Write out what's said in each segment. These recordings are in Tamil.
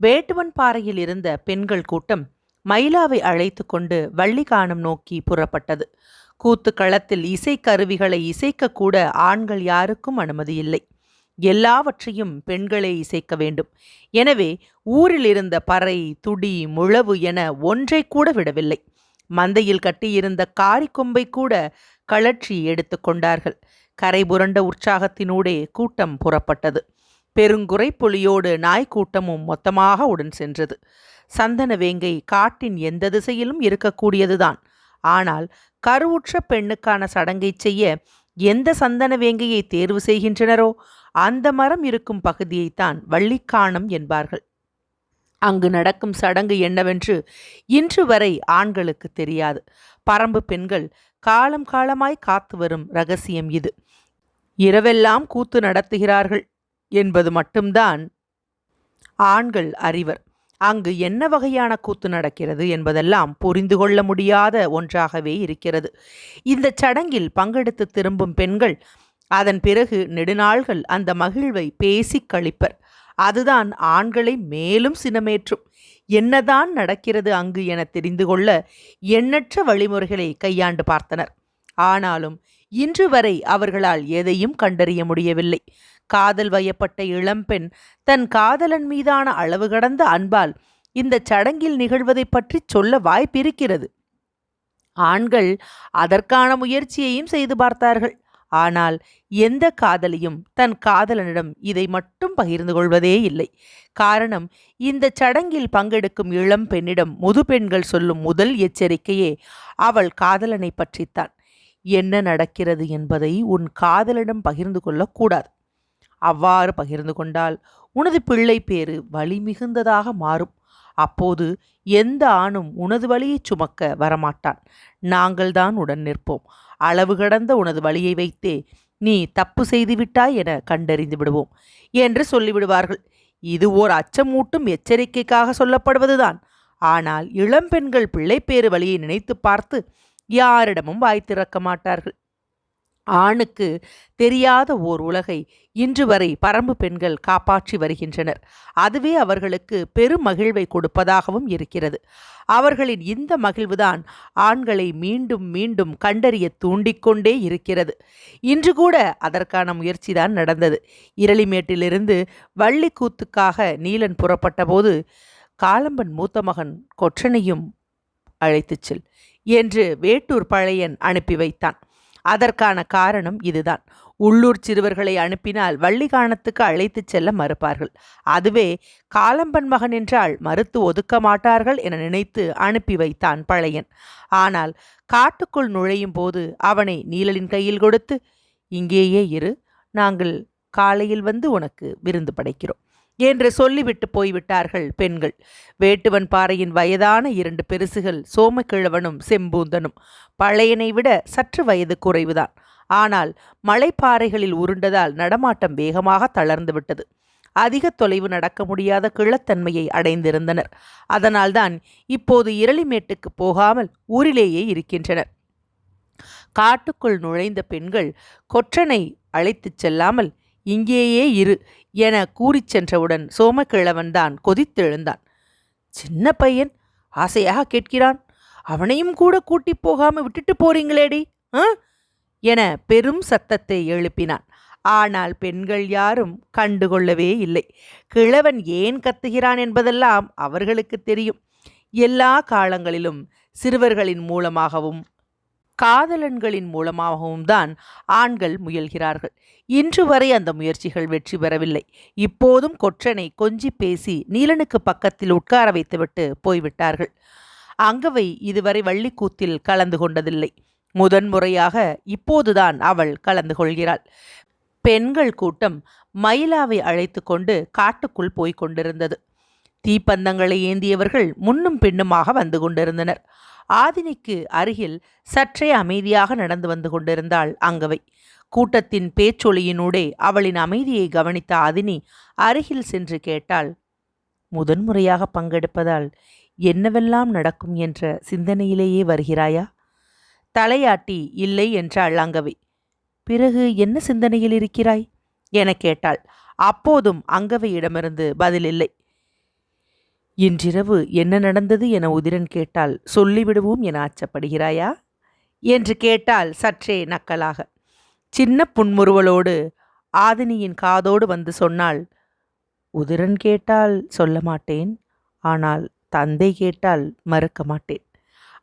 வேட்டுவன் பாறையில் இருந்த பெண்கள் கூட்டம் மயிலாவை அழைத்து கொண்டு வள்ளிகானம் நோக்கி புறப்பட்டது. கூத்து களத்தில் இசைக்கருவிகளை இசைக்கக்கூட ஆண்கள் யாருக்கும் அனுமதி இல்லை. எல்லாவற்றையும் பெண்களே இசைக்க வேண்டும். எனவே ஊரில் இருந்த பறை துடி முழவு என ஒன்றை கூட விடவில்லை. மந்தையில் கட்டியிருந்த காரிக்கொம்பை கூட கழற்றி எடுத்து கொண்டார்கள். கரை புரண்ட உற்சாகத்தினூடே கூட்டம் புறப்பட்டது. பெருங்குறை புலியோடு நாய்க்கூட்டமும் மொத்தமாக உடன் சென்றது. சந்தன வேங்கை காட்டின் எந்த திசையிலும் இருக்கக்கூடியதுதான். ஆனால் கருவுற்ற பெண்ணுக்கான சடங்கை செய்ய எந்த சந்தன வேங்கையை தேர்வு செய்கின்றனரோ அந்த மரம் இருக்கும் பகுதியைத்தான் வள்ளிக்காணம் என்பார்கள். அங்கு நடக்கும் சடங்கு என்னவென்று இன்று வரை ஆண்களுக்கு தெரியாது. பரம்பு பெண்கள் காலம் காலமாய் காத்து வரும் ரகசியம் இது. இரவெல்லாம் கூத்து நடத்துகிறார்கள். என்பது மட்டும்தான் ஆண்கள் அறிவர். அங்கு என்ன வகையான கூத்து நடக்கிறது என்பதெல்லாம் புரிந்து கொள்ள முடியாத ஒன்றாகவே இருக்கிறது. இந்த சடங்கில் பங்கெடுத்து திரும்பும் பெண்கள் அதன் பிறகு நெடுநாள்கள் அந்த மகிழ்வை பேசிக் கழிப்பர். அதுதான் ஆண்களை மேலும் சினமேற்றும். என்னதான் நடக்கிறது அங்கு என தெரிந்து கொள்ள எண்ணற்ற வழிமுறைகளை கையாண்டு பார்த்தனர். ஆனாலும் இன்று வரை அவர்களால் எதையும் கண்டறிய முடியவில்லை. காதல் வயப்பட்ட இளம்பெண் தன் காதலன் மீதான அளவு கடந்த அன்பால் இந்த சடங்கில் நிகழ்வதை பற்றி சொல்ல வாய்ப்பிருக்கிறது. ஆண்கள் அதற்கான முயற்சியையும் செய்து பார்த்தார்கள். ஆனால் எந்த காதலியும் தன் காதலனிடம் இதை மட்டும் பகிர்ந்து கொள்வதே இல்லை. காரணம் இந்த சடங்கில் பங்கெடுக்கும் இளம் பெண்ணிடம் முது பெண்கள் சொல்லும் முதல் எச்சரிக்கையே அவள் காதலனை பற்றித்தான். என்ன நடக்கிறது என்பதை உன் காதலிடம் பகிர்ந்து கொள்ளக்கூடாது அவ்வாறு பகிர்ந்து கொண்டால் உனது பிள்ளை பேறு வலி மிகுந்ததாக மாறும். அப்போது எந்த ஆணும் உனது வழியை சுமக்க வரமாட்டான். நாங்கள்தான் உடன் நிற்போம். அளவு கடந்த உனது வழியை வைத்தே நீ தப்பு செய்துவிட்டாய் என கண்டறிந்து விடுவோம் என்று சொல்லிவிடுவார்கள். இது ஓர் அச்சமூட்டும் எச்சரிக்கைக்காக சொல்லப்படுவதுதான். ஆனால் இளம்பெண்கள் பிள்ளைப்பேறு வழியை நினைத்து பார்த்து யாரிடமும் வாய் திறக்க மாட்டார்கள். ஆணுக்கு தெரியாத ஓர் உலகை இன்று வரை பரம்பு பெண்கள் காப்பாற்றி வருகின்றனர். அதுவே அவர்களுக்கு பெரும் மகிழ்வை கொடுப்பதாகவும் இருக்கிறது. அவர்களின் இந்த மகிழ்வுதான் ஆண்களை மீண்டும் மீண்டும் கண்டறிய தூண்டிக்கொண்டே இருக்கிறது. இன்று கூட அதற்கான முயற்சிதான் நடந்தது. இரளிமேட்டிலிருந்து வள்ளிக்கூத்துக்காக நீலன் புறப்பட்டபோது காலம்பன் மூத்த மகன் கொற்றனையும் அழைத்துச் செல் என்று வேட்டூர் பழையன் அனுப்பி வைத்தான். அதற்கான காரணம் இதுதான். உள்ளூர் சிறுவர்களை அனுப்பினால் வள்ளிகானத்துக்கு அழைத்துச் செல்ல மறுப்பார்கள். அதுவே காலம்பன் மகன் என்றால் மறுத்து ஒதுக்க மாட்டார்கள் என நினைத்து அனுப்பி வைத்தான் பழையன். ஆனால் காட்டுக்குள் நுழையும் போது அவனை நீலலின் கையில் கொடுத்து இங்கேயே இரு நாங்கள் காலையில் வந்து உனக்கு விருந்து படைக்கிறோம். என்று சொல்லிவிட்டு போய்விட்டார்கள் பெண்கள். வேட்டுவன் பாறையின் வயதான இரண்டு பெருசுகள் சோமக்கிழவனும் செம்பூந்தனும். பழையனை விட சற்று வயது குறைவுதான். ஆனால் மலைப்பாறைகளில் உருண்டதால் நடமாட்டம் வேகமாக தளர்ந்துவிட்டது. அதிக தொலைவு நடக்க முடியாத கிழத்தன்மையை அடைந்திருந்தனர். அதனால்தான் இப்போது இரளிமேட்டுக்கு போகாமல் ஊரிலேயே இருக்கின்றனர். காட்டுக்குள் நுழைந்த பெண்கள் கொற்றனை அழைத்துச் செல்லாமல் இங்கேயே இரு என கூறிச் சென்றவுடன் சோமக்கிழவன்தான் கொதித்தெழுந்தான். சின்ன பையன் ஆசையாக கேட்கிறான். அவனையும் கூட கூட்டிப் போகாம விட்டுட்டு போறீங்களேடி ஆ? என பெரும் சத்தத்தை எழுப்பினான். ஆனால் பெண்கள் யாரும் கண்டுகொள்ளவே இல்லை. கிழவன் ஏன் கத்துகிறான் என்பதெல்லாம் அவர்களுக்கு தெரியும். எல்லா காலங்களிலும் சிறுவர்களின் மூலமாகவும் காதலன்களின் மூலமாகவும் தான் ஆண்கள் முயல்கிறார்கள். இன்று வரை அந்த முயற்சிகள் வெற்றி பெறவில்லை. இப்போதும் கொற்றனை கொஞ்சி பேசி நீலனுக்கு பக்கத்தில் உட்கார வைத்துவிட்டு போய்விட்டார்கள். அங்கவை இதுவரை வள்ளிக்கூத்தில் கலந்து கொண்டதில்லை. முதன்முறையாக இப்போதுதான் அவள் கலந்து கொள்கிறாள். பெண்கள் கூட்டம் மயிலாவை அழைத்து கொண்டு காட்டுக்குள் போய்க் கொண்டிருந்தது. தீப்பந்தங்களை ஏந்தியவர்கள் முன்னும் பின்னுமாக வந்து கொண்டிருந்தனர். ஆதினிக்கு அருகில் சற்றே அமைதியாக நடந்து வந்து கொண்டிருந்தாள் அங்கவை. கூட்டத்தின் பேச்சொலியினூடே அவளின் அமைதியை கவனித்த ஆதினி அருகில் சென்று கேட்டாள் முதன்முறையாக பங்கெடுப்பதால் என்னவெல்லாம் நடக்கும் என்ற சிந்தனையிலேயே வருகிறாயா? தலையாட்டி இல்லை என்றாள் அங்கவை. பிறகு என்ன சிந்தனையில் இருக்கிறாய்? என கேட்டாள். அப்போதும் அங்கவையிடமிருந்து பதிலில்லை இன்றிரவு என்ன நடந்தது என உதிரன் கேட்டால் சொல்லிவிடுவோம் என அச்சப்படுகிறாயா? என்று கேட்டால் சற்றே நக்கலாக சின்ன புன்முறுவலோடு ஆதினியின் காதோடு வந்து சொன்னால்? உதிரன் கேட்டால் சொல்ல மாட்டேன். ஆனால் தந்தை கேட்டால் மறுக்க மாட்டேன்.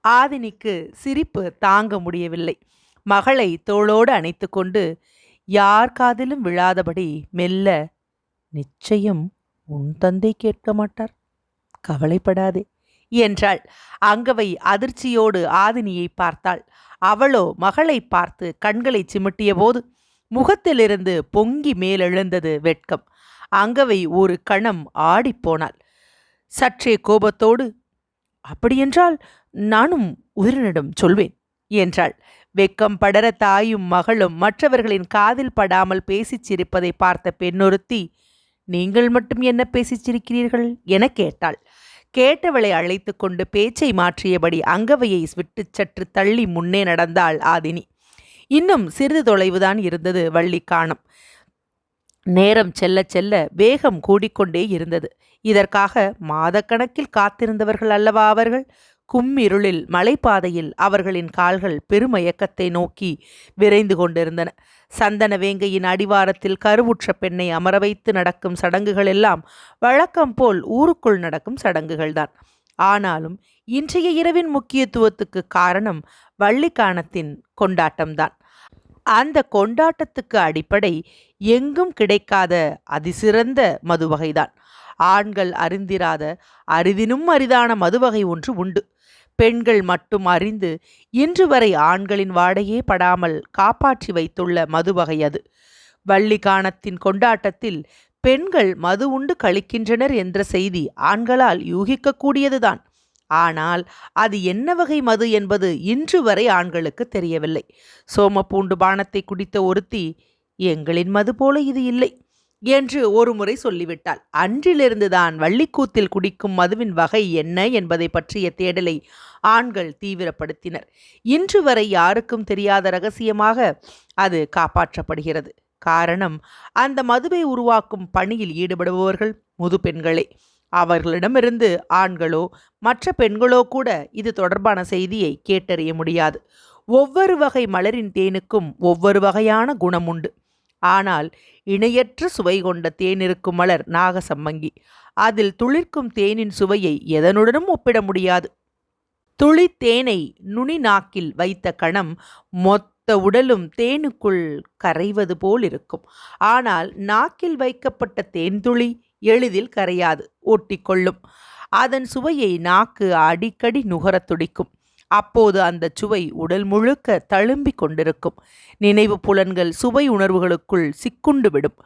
ஆதினிக்கு சிரிப்பு தாங்க முடியவில்லை. மகளை தோளோடு அணைத்து கொண்டு யார் காதிலும் விழாதபடி மெல்ல நிச்சயம் உன் தந்தை கேட்க மாட்டார். கவலைப்படாதே என்றாள். அங்கவை அதிர்ச்சியோடு ஆதினியை பார்த்தாள். அவளோ மகளை பார்த்து கண்களை சிமிட்டிய போது முகத்திலிருந்து பொங்கி மேலெழுந்தது வெட்கம். அங்கவை ஒரு கணம் ஆடிப்போனாள் சற்றே கோபத்தோடு அப்படியென்றால் நானும் உயிரினிடம் சொல்வேன் என்றாள். வெக்கம் படர தாயும் மகளும் மற்றவர்களின் காதில் படாமல் பேசிச் சிரிப்பதை பார்த்த பெண்ணொருத்தி நீங்கள் மட்டும் என்ன பேசிச் சிரிக்கிறீர்கள்? என கேட்டாள். கேட்டவளை அழைத்து கொண்டு பேச்சை மாற்றியபடி அங்கவையை விட்டு சற்று தள்ளி முன்னே நடந்தாள் ஆதினி. இன்னும் சிறிது தொலைவுதான் இருந்தது வள்ளிக்கானம். நேரம் செல்ல செல்ல வேகம் கூடிக்கொண்டே இருந்தது. இதற்காக மாதக்கணக்கில் காத்திருந்தவர்கள் அல்லவா அவர்கள்? கும்மிருளில் மலைப்பாதையில் அவர்களின் கால்கள் பெருமயக்கத்தை நோக்கி விரைந்து கொண்டிருந்தன. சந்தன வேங்கையின் அடிவாரத்தில் கருவுற்ற பெண்ணை அமர வைத்து நடக்கும் சடங்குகள் எல்லாம் வழக்கம் போல் ஊருக்குள் நடக்கும் சடங்குகள்தான். ஆனாலும் இன்றைய இரவின் முக்கியத்துவத்துக்கு காரணம் வள்ளிக்கானத்தின் கொண்டாட்டம்தான். அந்த கொண்டாட்டத்துக்கு அடிப்படை எங்கும் கிடைக்காத அதிசிறந்த மதுவகைதான். ஆண்கள் அறிந்திராத அரிதினும் அரிதான மதுவகை ஒன்று உண்டு. பெண்கள் மட்டும் அறிந்து இன்று வரை ஆண்களின் வாடையே படாமல் காப்பாற்றி வைத்துள்ள மதுவகை அது. வள்ளிகானத்தின் கொண்டாட்டத்தில் பெண்கள் மது உண்டு கழிக்கின்றனர் என்ற செய்தி ஆண்களால் யூகிக்கக்கூடியதுதான். ஆனால் அது என்ன வகை மது என்பது இன்று வரை ஆண்களுக்கு தெரியவில்லை. சோமப்பூண்டு பானத்தை குடித்த ஒருத்தி எங்களின் மது போல இது இல்லை. என்று ஒருமுறை சொல்லிவிட்டாள். அன்றிலிருந்துதான் வள்ளிக்கூத்தில் குடிக்கும் மதுவின் வகை என்ன என்பதை பற்றிய தேடலை ஆண்கள் தீவிரப்படுத்தினர். இன்று வரை யாருக்கும் தெரியாத ரகசியமாக அது காப்பாற்றப்படுகிறது. காரணம் அந்த மதுவை உருவாக்கும் பணியில் ஈடுபடுபவர்கள் முது பெண்களே. அவர்களிடமிருந்து ஆண்களோ மற்ற பெண்களோ கூட இது தொடர்பான செய்தியை கேட்டறிய முடியாது. ஒவ்வொரு வகை மலரின் தேனுக்கும் ஒவ்வொரு வகையான குணம் உண்டு ஆனால் இணையற்ற சுவை கொண்ட தேனிருக்கும் மலர் நாகசம்மங்கி அதில் துளிர்க்கும் தேனின் சுவையை எதனுடனும் ஒப்பிட முடியாது. துளி தேனை நுனி நாக்கில் வைத்த கணம் மொத்த உடலும் தேனுக்குள் கரைவது போல் இருக்கும். ஆனால் நாக்கில் வைக்கப்பட்ட தேன் துளி எளிதில் கரையாது ஒட்டிக்கொள்ளும். அதன் சுவையை நாக்கு அடிக்கடி நுகரத் துடிக்கும். அப்போது அந்த சுவை உடல் முழுக்க தழும்பிக் கொண்டிருக்கும். நினைவு புலன்கள் சுவை உணர்வுகளுக்குள் சிக்குண்டு விடும்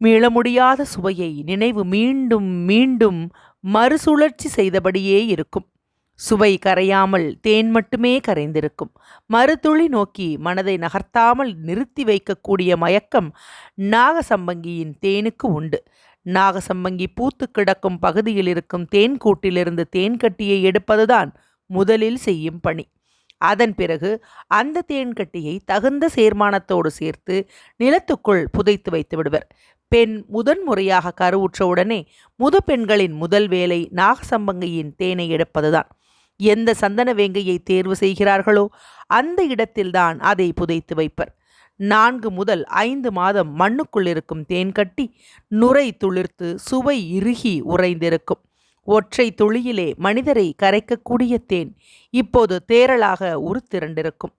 மீள முடியாத சுவையை நினைவு மீண்டும் மீண்டும் மறுசுழற்சி செய்தபடியே இருக்கும். சுவை கரையாமல் தேன் மட்டுமே கரைந்திருக்கும். மறுதுளி நோக்கி மனதை நகர்த்தாமல் நிறுத்தி வைக்கக்கூடிய மயக்கம் நாகசம்பங்கியின் தேனுக்கு உண்டு. நாகசம்பங்கி பூத்து கிடக்கும் பகுதியில் இருக்கும் தேன் கூட்டிலிருந்து தேன் கட்டியை எடுப்பதுதான் முதலில் செய்யும் பணி. அதன் பிறகு அந்த தேன்கட்டியை தகுந்த சேர்மானத்தோடு சேர்த்து நிலத்துக்குள் புதைத்து வைத்து விடுவர். பெண் முதன்முறையாக கருவுற்ற உடனே முது பெண்களின் முதல் வேலை நாகசம்பங்கையின் தேனை எடுப்பதுதான். எந்த சந்தன வேங்கையை தேர்வு செய்கிறார்களோ அந்த இடத்தில்தான் அதை புதைத்து வைப்பர். நான்கு முதல் ஐந்து மாதம் மண்ணுக்குள் இருக்கும் தேன் கட்டி நுரை துளிர்த்து சுவை இறுகி உறைந்திருக்கும். ஒற்றை துளியிலே மனிதரை கரைக்கக்கூடிய தேன் இப்போது தேரலாக உருத்திரண்டிருக்கும்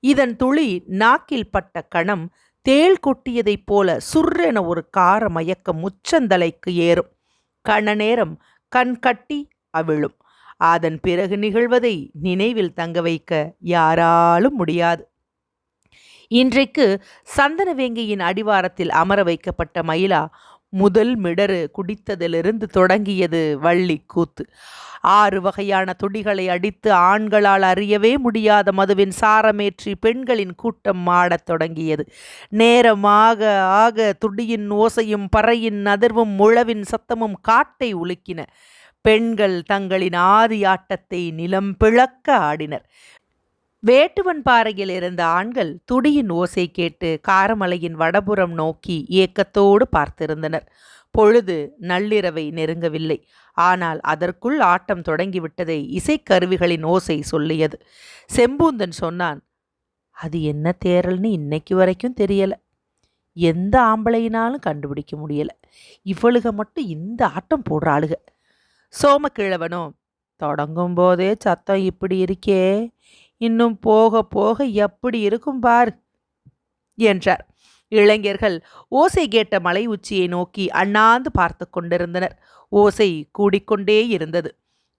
இதன் துளி நாக்கில் பட்ட கணம் தேள் கொட்டியதைப் போல சுர்ரென ஒரு கார மயக்கம் உச்சந்தலைக்கு ஏறும். கண நேரம் கண் கட்டி அவிழும். அதன் பிறகு நிகழ்வதை நினைவில் தங்க வைக்க யாராலும் முடியாது. இன்றைக்கு சந்தனவேங்கையின் அடிவாரத்தில் அமர வைக்கப்பட்ட மயிலா முதல் மிடறு குடித்ததிலிருந்து தொடங்கியது வள்ளி கூத்து. ஆறு வகையான துடிகளை அடித்து ஆண்களால் அறியவே முடியாத மதுவின் சாரமேற்றி பெண்களின் கூட்டம் மாடத் தொடங்கியது. நேரமாக ஆக துடியின் ஓசையும் பறையின் அதிர்வும் முழவின் சத்தமும் காட்டை உலுக்கின. பெண்கள் தங்களின் ஆதி ஆட்டத்தை நிலம் பிளக்க ஆடினர். வேட்டுவன் பாறையில் இருந்த ஆண்கள் துடியின் ஓசை கேட்டு காரமலையின் வடபுறம் நோக்கி ஏக்கத்தோடு பார்த்திருந்தனர். பொழுது நள்ளிரவை நெருங்கவில்லை. ஆனால் அதற்குள் ஆட்டம் தொடங்கிவிட்டதை இசைக்கருவிகளின் ஓசை சொல்லியது. செம்பூந்தன் சொன்னான் அது என்ன தேரல்னு இன்னைக்கு வரைக்கும் தெரியல. எந்த ஆம்பளையினாலும் கண்டுபிடிக்க முடியல. இவளுக மட்டும் இந்த ஆட்டம் போடுற ஆளுக. சோமக்கிழவனோ தொடங்கும் போதே சத்தம் இப்படி இருக்கே. இன்னும் போக போக எப்படி இருக்கும் பார்? என்றார். இளைஞர்கள் ஓசை கேட்ட மலை உச்சியை நோக்கி அண்ணாந்து பார்த்து கொண்டிருந்தனர். ஓசை கூடிக்கொண்டே இருந்தது.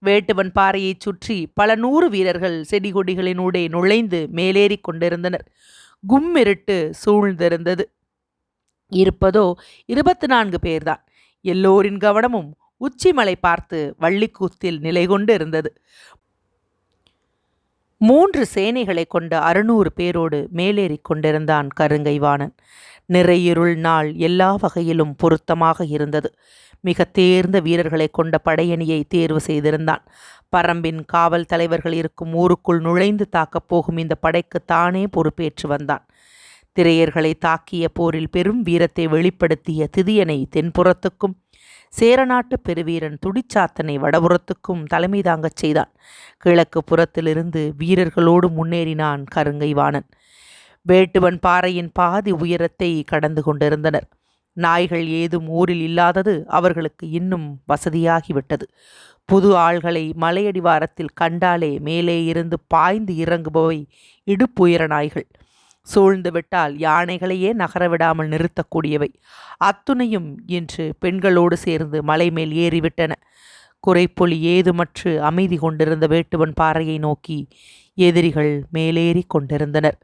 வேட்டுவன் பாறையைச் சுற்றி பல நூறு வீரர்கள் செடிகொடிகளினூடே நுழைந்து மேலேறி கொண்டிருந்தனர். கும்மிருட்டு சூழ்ந்திருந்தது. இருப்பதோ இருபத்தி நான்கு பேர்தான். எல்லோரின் கவனமும் உச்சிமலை பார்த்து வள்ளிக்கூத்தில் நிலை கொண்டு இருந்தது மூன்று சேனைகளை கொண்ட அறுநூறு பேரோடு மேலேறி கொண்டிருந்தான் கருங்கைவாணன். நிறையிருள் நாள் எல்லா வகையிலும் பொருத்தமாக இருந்தது. மிக தேர்ந்த வீரர்களை கொண்ட படையணியை தேர்வு செய்திருந்தான். பரம்பின் காவல் தலைவர்கள் இருக்கும் ஊருக்குள் நுழைந்து தாக்கப் போகும் இந்த படைக்கு தானே பொறுப்பேற்று வந்தான். திரையர்களை தாக்கிய போரில் பெரும் வீரத்தை வெளிப்படுத்திய திதியனை தென்புறத்துக்கும் சேரநாட்டு பெருவீரன் துடிச்சாத்தனை வடபுறத்துக்கும் தலைமை தாங்கச் செய்தான். கிழக்கு புறத்திலிருந்து வீரர்களோடு முன்னேறினான் கருங்கைவாணன். வேட்டுவன் பாறையின் பாதி உயரத்தை கடந்து கொண்டிருந்தனர். நாய்கள் ஏதும் ஊரில் இல்லாதது அவர்களுக்கு இன்னும் வசதியாகிவிட்டது. புது ஆள்களை மலையடிவாரத்தில் கண்டாலே மேலே இருந்து பாய்ந்து இறங்குபவை இடுப்புயர நாய்கள். சூழ்ந்துவிட்டால் யானைகளையே நகரவிடாமல் நிறுத்தக்கூடியவை. அத்துணையும் இன்று பெண்களோடு சேர்ந்து மலை மேல் ஏறிவிட்டன. குறைப்பொலி ஏதுமற்று அமைதி கொண்டிருந்த வேட்டுவன் பாறையை நோக்கி எதிரிகள் மேலேறி கொண்டிருந்தனர்.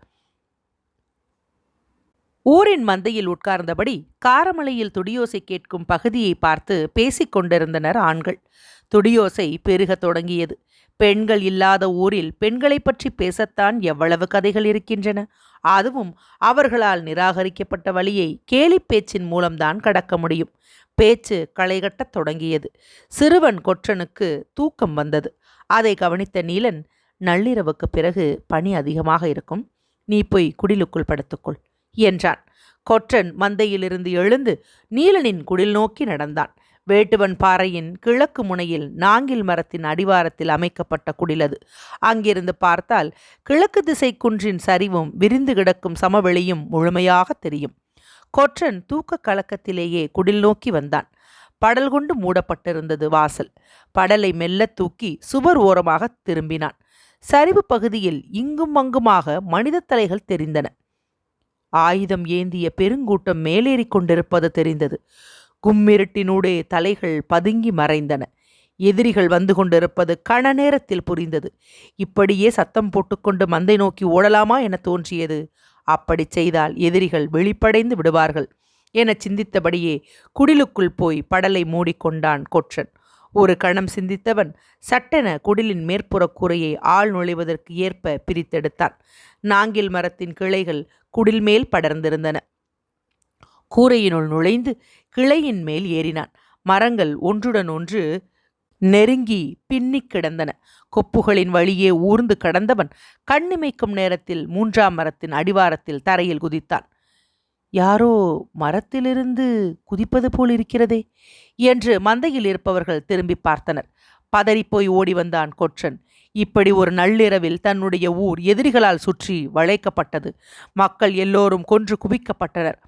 ஊரின் மந்தையில் உட்கார்ந்தபடி காரமலையில் துடியோசை கேட்கும் பகுதியை பார்த்து பேசிக் கொண்டிருந்தனர் ஆண்கள். துடியோசை பெருகத் தொடங்கியது. பெண்கள் இல்லாத ஊரில் பெண்களை பற்றி பேசத்தான் எவ்வளவு கதைகள் இருக்கின்றன. அதுவும் அவர்களால் நிராகரிக்கப்பட்ட வழியை கேலி பேச்சின் மூலம்தான் கடக்க முடியும். பேச்சு களைகட்டத் தொடங்கியது. சிறுவன் கொற்றனுக்கு தூக்கம் வந்தது. அதை கவனித்த நீலன் நள்ளிரவுக்கு பிறகு பனி அதிகமாக இருக்கும். நீ போய் குடிலுக்குள் படுத்துக்கொள் என்றான். கொற்றன் மந்தையிலிருந்து எழுந்து நீலனின் குடில் நோக்கி நடந்தான். வேட்டுவன் பாறையின் கிழக்கு முனையில் நாங்கில் மரத்தின் அடிவாரத்தில் அமைக்கப்பட்ட குடிலது. அங்கிருந்து பார்த்தால் கிழக்கு திசை குன்றின் சரிவும் விரிந்து கிடக்கும் சமவெளியும் முழுமையாக தெரியும். கொற்றன் தூக்க கலக்கத்திலேயே குடில் நோக்கி வந்தான். படல் கொண்டு மூடப்பட்டிருந்தது வாசல். படலை மெல்ல தூக்கி சுவர் ஓரமாக திரும்பினான். சரிவு பகுதியில் இங்கும் அங்குமாக மனித தலைகள் தெரிந்தன. ஆயுதம் ஏந்திய பெருங்கூட்டம் மேலேறி கொண்டிருப்பது தெரிந்தது. கும்மிருட்டினூடே தலைகள் பதுங்கி மறைந்தன. எதிரிகள் வந்து கொண்டிருப்பது கண நேரத்தில் புரிந்தது. இப்படியே சத்தம் போட்டுக்கொண்டு மந்தை நோக்கி ஓடலாமா என தோன்றியது. அப்படி செய்தால் எதிரிகள் வெளிப்படைந்து விடுவார்கள் என சிந்தித்தபடியே குடிலுக்குள் போய் படலை மூடிக்கொண்டான் கொற்றன். ஒரு கணம் சிந்தித்தவன் சட்டென குடிலின் மேற்புற கூரையை ஆள் நுழைவதற்கு ஏற்ப பிரித்தெடுத்தான். நாங்கில் மரத்தின் கிளைகள் குடில் மேல் படர்ந்திருந்தன. கூரையினுள் நுழைந்து கிளையின் மேல் ஏறினான். மரங்கள் ஒன்றுடன் ஒன்று நெருங்கி பின்னிக் கிடந்தன. கொப்புகளின் வழியே ஊர்ந்து கடந்தவன் கண்ணிமைக்கும் நேரத்தில் மூன்றாம் மரத்தின் அடிவாரத்தில் தரையில் குதித்தான். யாரோ மரத்திலிருந்து குதிப்பது போல் இருக்கிறதே என்று மந்தையில் இருப்பவர்கள் திரும்பி பார்த்தனர். பதறிப்போய் ஓடி வந்தான் கொற்றன். இப்படி ஒரு நள்ளிரவில் தன்னுடைய ஊர் எதிரிகளால் சுற்றி வளைக்கப்பட்டது. மக்கள் எல்லோரும் கொன்று குவிக்கப்பட்டனர்.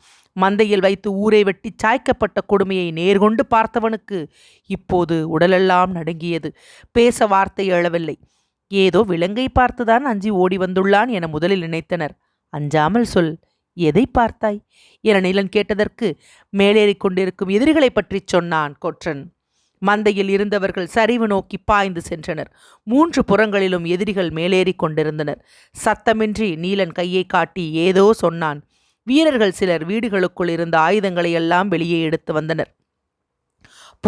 மந்தையில் வைத்து ஊரை வெட்டி சாய்க்கப்பட்ட கொடுமையை நேர்கொண்டு பார்த்தவனுக்கு இப்போது உடலெல்லாம் நடுங்கியது. பேச வார்த்தை எழவில்லை. ஏதோ விலங்கை பார்த்துதான் அஞ்சி ஓடி வந்துள்ளான் என முதலில் நினைத்தனர். அஞ்சாமல் சொல் எதை பார்த்தாய்? என நிலன் கேட்டதற்கு மேலேறி கொண்டிருக்கும் எதிரிகளைப் பற்றிச் சொன்னான் கொற்றன். மந்தையில் இருந்தவர்கள் சரிவு நோக்கி பாய்ந்து சென்றனர். மூன்று புறங்களிலும் எதிரிகள் மேலேறி கொண்டிருந்தனர். சத்தமின்றி நீலன் கையை காட்டி ஏதோ சொன்னான். வீரர்கள் சிலர் வீடுகளுக்குள் இருந்த ஆயுதங்களை எல்லாம் வெளியே எடுத்து வந்தனர்.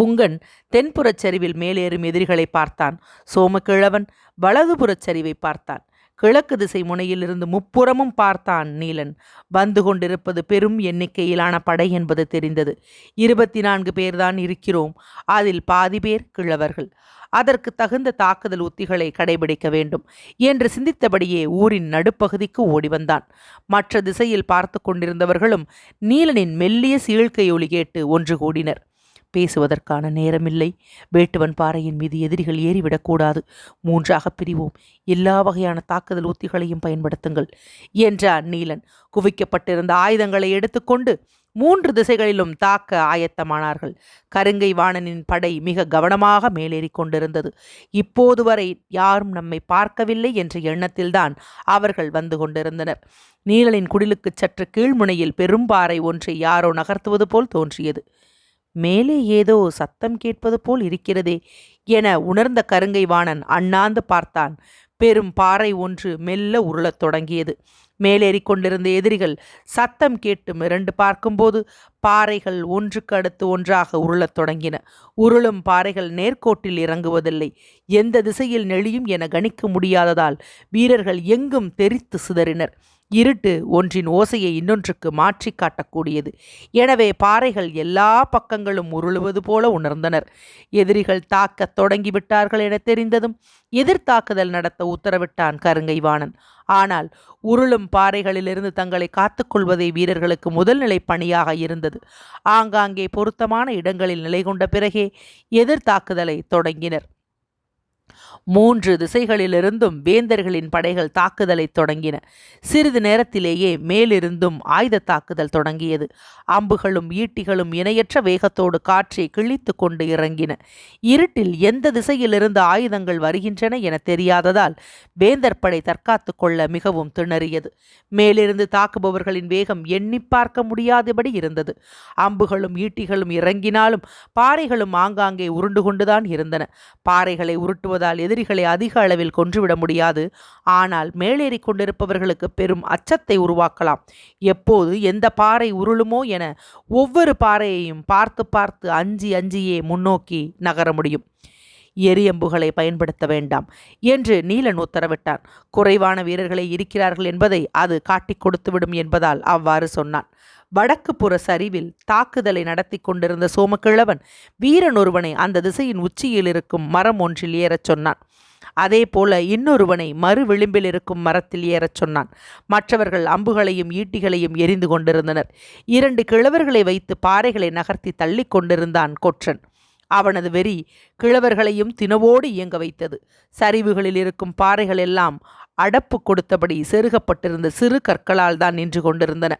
புங்கன் தென்புறச் சரிவில் மேலேறும் எதிரிகளை பார்த்தான். சோமக்கிழவன் வலதுபுறச் சரிவை பார்த்தான். கிழக்கு திசை முனையிலிருந்து முப்புறமும் பார்த்தான் நீலன். வந்து கொண்டிருப்பது பெரும் எண்ணிக்கையிலான படை என்பது தெரிந்தது. இருபத்தி நான்கு பேர்தான் இருக்கிறோம். அதில் பாதி பேர் கிழவர்கள். அதற்கு தகுந்த தாக்குதல் உத்திகளை கடைபிடிக்க வேண்டும் என்று சிந்தித்தபடியே ஊரின் நடுப்பகுதிக்கு ஓடி வந்தான் மற்ற திசையில் பார்த்து கொண்டிருந்தவர்களும் நீலனின் மெல்லிய சீழ்க்கை ஒளி கேட்டு ஒன்று கூடினர். பேசுவதற்கான நேரமில்லை. வேட்டுவன் பாறையின் மீது எதிரிகள் ஏறிவிடக்கூடாது மூன்றாக பிரிவோம். எல்லா வகையான தாக்குதல் உத்திகளையும் பயன்படுத்துங்கள். என்றான் நீலன். குவிக்கப்பட்டிருந்த ஆயுதங்களை எடுத்துக்கொண்டு மூன்று திசைகளிலும் தாக்க ஆயத்தமானார்கள். கருங்கை வாணனின் படை மிக கவனமாக மேலேறிக் கொண்டிருந்தது. இப்போது வரை யாரும் நம்மை பார்க்கவில்லை என்ற எண்ணத்தில்தான் அவர்கள் வந்து கொண்டிருந்தனர். நீலனின் குடிலுக்கு சற்று கீழ்முனையில் பெரும்பாறை ஒன்றை யாரோ நகர்த்துவது போல் தோன்றியது. மேலே ஏதோ சத்தம் கேட்பது போல் இருக்கிறதே என உணர்ந்த கருங்கை வாணன் அண்ணாந்து பார்த்தான். பெரும் பாறை ஒன்று மெல்ல உருளத் தொடங்கியது. மேலேறிக் கொண்டிருந்த எதிரிகள் சத்தம் கேட்டு மிரண்டு பார்க்கும்போது பாறைகள் ஒன்றுக்கு அடுத்து ஒன்றாக உருளத் தொடங்கின. உருளும் பாறைகள் நேர்கோட்டில் இறங்குவதில்லை. எந்த திசையில் நெளியும் என கணிக்க முடியாததால் வீரர்கள் எங்கும் தெரித்து சிதறினர். இருட்டு ஒன்றின் ஓசையை இன்னொன்றுக்கு மாற்றி காட்டக்கூடியது. எனவே பாறைகள் எல்லா பக்கங்களும் உருளுவது போல உணர்ந்தனர். எதிரிகள் தாக்கத் தொடங்கிவிட்டார்கள் என தெரிந்ததும் எதிர்த்தாக்குதல் நடத்த உத்தரவிட்டான் கருங்கைவாணன். ஆனால் உருளும் பாறைகளிலிருந்து தங்களை காத்துக்கொள்வதே வீரர்களுக்கு முதல்நிலை பணியாக இருந்தது. ஆங்காங்கே பொருத்தமான இடங்களில் நிலை கொண்ட பிறகே எதிர்த்தாக்குதலை தொடங்கினர். மூன்று திசைகளிலிருந்தும் வேந்தர்களின் படைகள் தாக்குதலை தொடங்கின. சிறிது நேரத்திலேயே மேலிருந்தும் ஆயுத தாக்குதல் தொடங்கியது. அம்புகளும் ஈட்டிகளும் இணையற்ற வேகத்தோடு காற்றை கிழித்து கொண்டு இறங்கின. இருட்டில் எந்த திசையிலிருந்து ஆயுதங்கள் வருகின்றன என தெரியாததால் வேந்தர் படை தற்காத்து கொள்ள மிகவும் திணறியது. மேலிருந்து தாக்குபவர்களின் வேகம் எண்ணி பார்க்க முடியாதபடி இருந்தது. அம்புகளும் ஈட்டிகளும் இறங்கினாலும் பாறைகளும் ஆங்காங்கே உருண்டு கொண்டுதான் இருந்தன. பாறைகளை உருட்டுவதால் எதிரிகளை அதிக அளவில் கொன்றுவிட முடியாது. ஆனால் மேலேறி கொண்டிருப்பவர்களுக்கு பெரும் அச்சத்தை உருவாக்கலாம். எப்போது எந்த பாறை உருளுமோ என ஒவ்வொரு பாறையையும் பார்த்து பார்த்து அஞ்சி அஞ்சியே முன்னோக்கி நகர முடியும். எரியம்புகளை பயன்படுத்த வேண்டாம் என்று நீலன் உத்தரவிட்டான். குறைவான வீரர்களை இருக்கிறார்கள் என்பதை அது காட்டிக் கொடுத்துவிடும் என்பதால் அவ்வாறு சொன்னான். வடக்கு புற சரிவில் தாக்குதலை நடத்தி கொண்டிருந்த சோமக்கிழவன் வீரன் ஒருவனை அந்த திசையின் உச்சியில் இருக்கும் மரம் ஒன்றில் ஏறச் சொன்னான். அதே போல இன்னொருவனை மறு விளிம்பில் இருக்கும் மரத்தில் ஏறச் சொன்னான். மற்றவர்கள் அம்புகளையும் ஈட்டிகளையும் எரிந்து கொண்டிருந்தனர். இரண்டு கிழவர்களை வைத்து பாறைகளை நகர்த்தி தள்ளி கொண்டிருந்தான் கொற்றன். அவனது வெறி கிழவர்களையும் தினவோடு இயங்க வைத்தது. சரிவுகளில் இருக்கும் பாறைகள் எல்லாம் அடப்பு கொடுத்தபடி செருகப்பட்டிருந்த சிறு கற்களால் தான் நின்று கொண்டிருந்தன.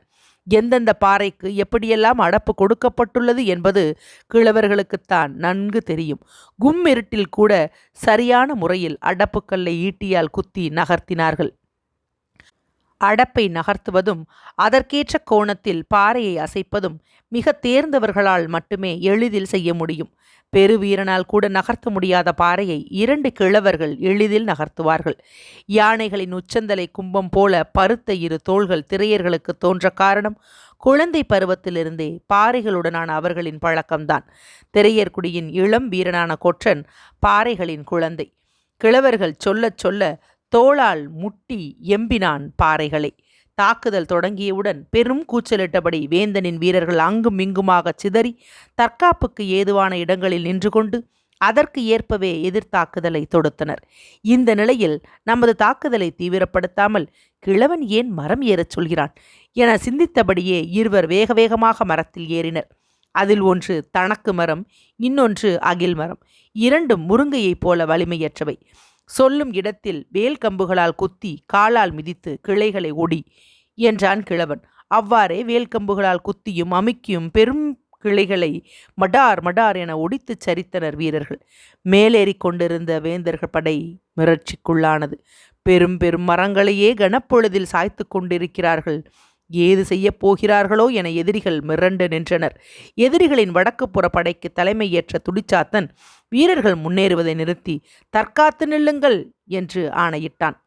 எந்தெந்த பாறைக்கு எப்படியெல்லாம் அடப்பு கொடுக்கப்பட்டுள்ளது என்பது கிழவர்களுக்குத்தான் நன்கு தெரியும். கும்மிருட்டில் கூட சரியான முறையில் அடப்புக்கல்லை ஈட்டியால் குத்தி நகர்த்தினார்கள். அடப்பை நகர்த்துவதும் அதற்கேற்ற கோணத்தில் பாறையை அசைப்பதும் மிக தேர்ந்தவர்களால் மட்டுமே எளிதில் செய்ய முடியும். பெருவீரனால் கூட நகர்த்த முடியாத பாறையை இரண்டு கிழவர்கள் எளிதில் நகர்த்துவார்கள். யானைகளின் உச்சந்தலை கும்பம் போல பருத்த இரு தோள்கள் திரையர்களுக்கு தோன்ற காரணம் குழந்தை பருவத்திலிருந்தே பாறைகளுடனான அவர்களின் பழக்கம்தான். திரையர்குடியின் இளம் வீரனான கொற்றன் பாறைகளின் குழந்தை. கிழவர்கள் சொல்லச் சொல்ல தோளால் முட்டி எம்பினான் பாறைகளை. தாக்குதல் தொடங்கியவுடன் பெரும் கூச்சலிட்டபடி வேந்தனின் வீரர்கள் அங்கும் இங்குமாக சிதறி தற்காப்புக்கு ஏதுவான இடங்களில் நின்று கொண்டு அதற்கு ஏற்பவே எதிர்த்தாக்குதலை தொடுத்தனர். இந்த நிலையில் நமது தாக்குதலை தீவிரப்படுத்தாமல் கிழவன் ஏன் மரம் ஏறச் சொல்கிறான் என சிந்தித்தபடியே இருவர் வேக வேகமாக மரத்தில் ஏறினர். அதில் ஒன்று தணக்கு மரம் இன்னொன்று அகில் மரம் இரண்டும் முருங்கையைப் போல வலிமையற்றவை. சொல்லும் இடத்தில் வேல் கம்புகளால் குத்தி காலால் மிதித்து கிளைகளை ஒடி என்றான் கிழவன். அவ்வாறே வேல்கம்புகளால் குத்தியும் அமுக்கியும் பெரும் கிளைகளை மடார் மடார் என ஒடித்துச் சரித்தனர் வீரர்கள். மேலேறி கொண்டிருந்த வேந்தர்கள் படை மிரட்சிக்குள்ளானது. பெரும் பெரும் மரங்களையே கனப்பொழுதில் சாய்த்து கொண்டிருக்கிறார்கள். ஏது செய்யப் போகிறார்களோ என எதிரிகள் மிரண்டு நின்றனர். எதிரிகளின் வடக்கு புற படைக்கு தலைமை ஏற்ற துடிச்சாத்தன் வீரர்கள் முன்னேறுவதை நிறுத்தி தற்காத்து நில்லுங்கள் என்று ஆணையிட்டான்.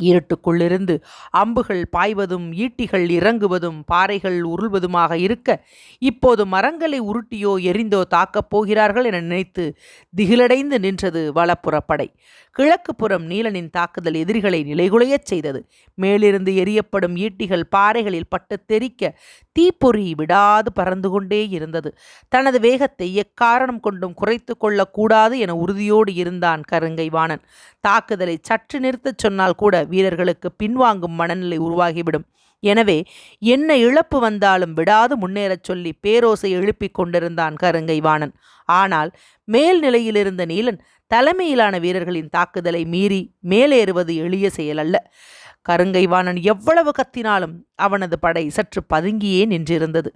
இருட்டுக்குள்ளிருந்து அம்புகள் பாய்வதும் ஈட்டிகள் இறங்குவதும் பாறைகள் உருள்வதுமாக இருக்க இப்போது மரங்களை உருட்டியோ எரிந்தோ தாக்கப் போகிறார்கள் என நினைத்து திகிலடைந்து நின்றது வலப்புறப்படை கிழக்கு புறம் நீலனின் தாக்குதல் எதிரிகளை நிலைகுலையச் செய்தது. மேலிருந்து எரியப்படும் ஈட்டிகள் பாறைகளில் பட்டு தெறிக்க தீப்பொறி விடாது பறந்து கொண்டே இருந்தது. தனது வேகத்தை எக்காரணம் கொண்டும் குறைத்து கொள்ளக்கூடாது என உறுதியோடு இருந்தான் கருங்கை வாணன் தாக்குதலை சற்று நிறுத்தச் சொன்னால் கூட வீரர்களுக்கு பின்வாங்கும் மனநிலை உருவாகிவிடும். எனவே என்ன இழப்பு வந்தாலும் விடாது முன்னேறச் சொல்லி பேரோசை எழுப்பிக் கொண்டிருந்தான் கருங்கை வாணன் ஆனால் மேல் நிலையிலிருந்த நீலன் தலைமையிலான வீரர்களின் தாக்குதலை மீறி மேலேறுவது எளிய செயல் அல்ல கருங்கைவாணன் எவ்வளவு கத்தினாலும் அவனது படை சற்று பதுங்கியே நின்றிருந்தது.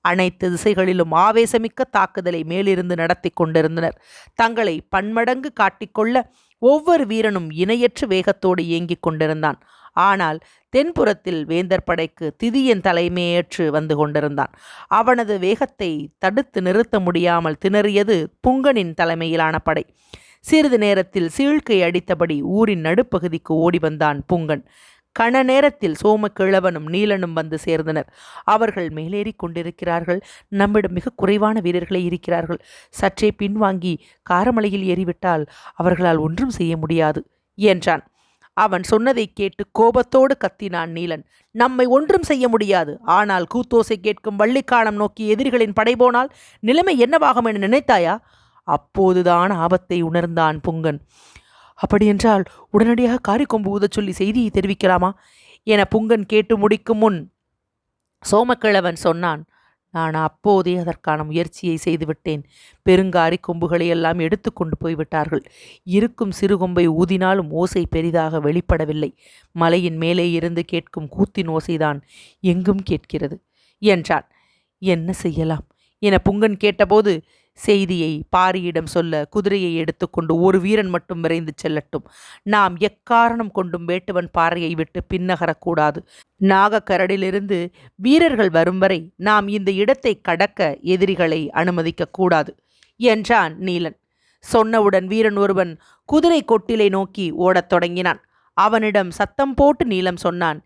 அனைத்து திசைகளிலும் ஆவேசமிக்க தாக்குதலை மேலிருந்து நடத்தி கொண்டிருந்தனர். தங்களை பன்மடங்கு காட்டிக்கொள்ள ஒவ்வொரு வீரனும் இணையற்ற வேகத்தோடு இயங்கிக் கொண்டிருந்தான். ஆனால் தென்புறத்தில் வேந்தர் படைக்கு திதியன் தலைமையேற்று வந்து கொண்டிருந்தான். அவனது வேகத்தை தடுத்து நிறுத்த முடியாமல் திணறியது புங்கனின் தலைமையிலான படை. சிறிது நேரத்தில் சீழ்க்கை அடித்தபடி ஊரின் நடுப்பகுதிக்கு ஓடி வந்தான் புங்கன். கண நேரத்தில் சோமக்கிழவனும் நீலனும் வந்து சேர்ந்தனர். அவர்கள் மேலேறி கொண்டிருக்கிறார்கள். நம்மிடம் மிக குறைவான வீரர்களே இருக்கிறார்கள். சற்றே பின்வாங்கி காரமலையில் ஏறிவிட்டால் அவர்களால் ஒன்றும் செய்ய முடியாது என்றான். அவன் சொன்னதை கேட்டு கோபத்தோடு கத்தினான் நீலன். நம்மை ஒன்றும் செய்ய முடியாது. ஆனால் கூத்தோசை கேட்கும் வள்ளிக்கானம் நோக்கி எதிரிகளின் படை போனால் நிலைமை என்னவாகும் என நினைத்தாயா? அப்போதுதான் ஆபத்தை உணர்ந்தான் புங்கன். அப்படியென்றால் உடனடியாக காரிக்கொம்பு ஊதச் சொல்லி செய்தியை தெரிவிக்கலாமா? என புங்கன் கேட்டு முடிக்கும் முன் சோமக்கிழவன் சொன்னான். நான் அப்போதே அதற்கான முயற்சியை செய்துவிட்டேன். பெருங்காரி கொம்புகளை எல்லாம் எடுத்து கொண்டு போய்விட்டார்கள். இருக்கும் சிறு கொம்பை ஊதினாலும் ஓசை பெரிதாக வெளிப்படவில்லை. மலையின் மேலே இருந்து கேட்கும் கூத்தின் ஓசைதான் எங்கும் கேட்கிறது. என்றான் என்ன செய்யலாம்? என புங்கன் கேட்டபோது செய்தியை பாரியிடம் சொல்ல குதிரையை எடுத்துக்கொண்டு ஒரு வீரன் மட்டும் விரைந்து செல்லட்டும். நாம் எக்காரணம் கொண்டும் வேட்டுவன் பாறையை விட்டு பின்னகரக்கூடாது. நாகக்கரடிலிருந்து வீரர்கள் வரும் வரை நாம் இந்த இடத்தை கடக்க எதிரிகளை அனுமதிக்க கூடாது என்றான் நீலன். சொன்னவுடன் வீரன் ஒருவன் குதிரை கொட்டிலை நோக்கி ஓடத் தொடங்கினான். அவனிடம் சத்தம் போட்டு நீலம் சொன்னான்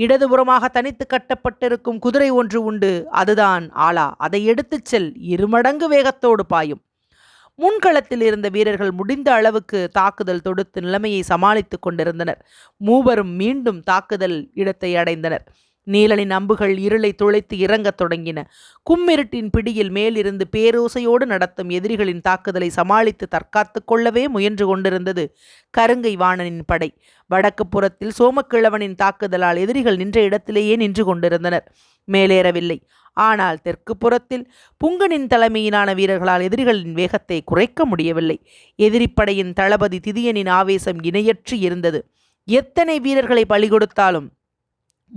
இடதுபுறமாக தனித்து கட்டப்பட்டிருக்கும் குதிரை ஒன்று உண்டு. அதுதான் ஆலா. அதை எடுத்துச் செல். இருமடங்கு வேகத்தோடு பாயும். முன்களத்தில் இருந்த வீரர்கள் முடிந்த அளவுக்கு தாக்குதல் தொடுத்து நிலைமையை சமாளித்துக் கொண்டிருந்தனர். மூவரும் மீண்டும் தாக்குதல் இடத்தை அடைந்தனர். நீலனின் அம்புகள் இருளை துளைத்து இறங்கத் தொடங்கின. கும்மிருட்டின் பிடியில் மேலிருந்து பேரோசையோடு நடத்தும் எதிரிகளின் தாக்குதலை சமாளித்து தற்காத்து கொள்ளவே முயன்று கொண்டிருந்தது கருங்கை வாணனின் படை. வடக்கு புறத்தில் சோமக்கிழவனின் தாக்குதலால் எதிரிகள் நின்ற இடத்திலேயே நின்று கொண்டிருந்தனர். மேலேறவில்லை. ஆனால் தெற்கு புறத்தில் புங்கனின் தலைமையிலான வீரர்களால் எதிரிகளின் வேகத்தை குறைக்க முடியவில்லை. எதிரிப்படையின் தளபதி திதியனின் ஆவேசம் இணையற்று இருந்தது. எத்தனை வீரர்களை பலி கொடுத்தாலும்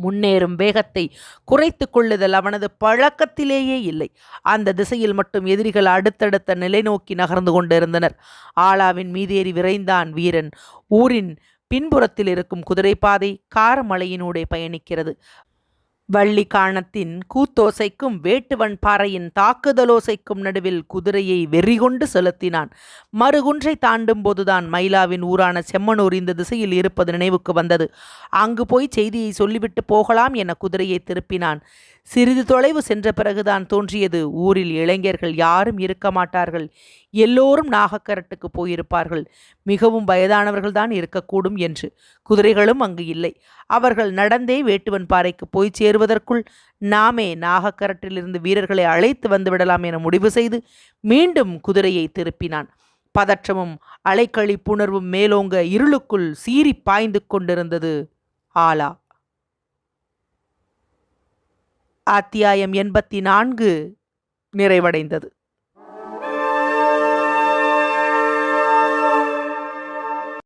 முன்னேறும் வேகத்தை குறைத்து கொள்ளுதல் அவனது பழக்கத்திலேயே இல்லை. அந்த திசையில் மட்டும் எதிரிகள் அடுத்தடுத்த நிலை நோக்கி நகர்ந்து கொண்டிருந்தனர். ஆலாவின் மீதேறி விரைந்தான் வீரன். ஊரின் பின்புறத்தில் இருக்கும் குதிரைப்பாதை காரமலையினூடே பயணிக்கிறது. வள்ளிக்காணத்தின் கூத்தோசைக்கும் வேட்டுவன் பாறையின் தாக்குதலோசைக்கும் நடுவில் குதிரையை வெறிகொண்டு செலுத்தினான். மறுகுன்றை தாண்டும் போதுதான் மயிலாவின் ஊரான செம்மனூர் இந்த திசையில் இருப்பது நினைவுக்கு வந்தது. அங்கு போய் செய்தியை சொல்லிவிட்டு போகலாம் என குதிரையை திருப்பினான். சிறிது தொலைவு சென்ற பிறகுதான் தோன்றியது. ஊரில் இளைஞர்கள் யாரும் இருக்க மாட்டார்கள். எல்லோரும் நாகக்கரட்டுக்கு போயிருப்பார்கள். மிகவும் வயதானவர்கள்தான் இருக்கக்கூடும் என்று குதிரைகளும் அங்கு இல்லை. அவர்கள் நடந்தே வேட்டுவன் பாறைக்கு போய் சேருவதற்குள் நாமே நாகக்கரட்டிலிருந்து வீரர்களை அழைத்து வந்துவிடலாம் என முடிவு செய்து மீண்டும் குதிரையை திருப்பினான். பதற்றமும் அலைக்கழிப்புணர்வும் மேலோங்க இருளுக்குள் சீறி பாய்ந்து கொண்டிருந்தது ஆலா. அத்தியாயம் எண்பத்தி நான்கு நிறைவடைந்தது.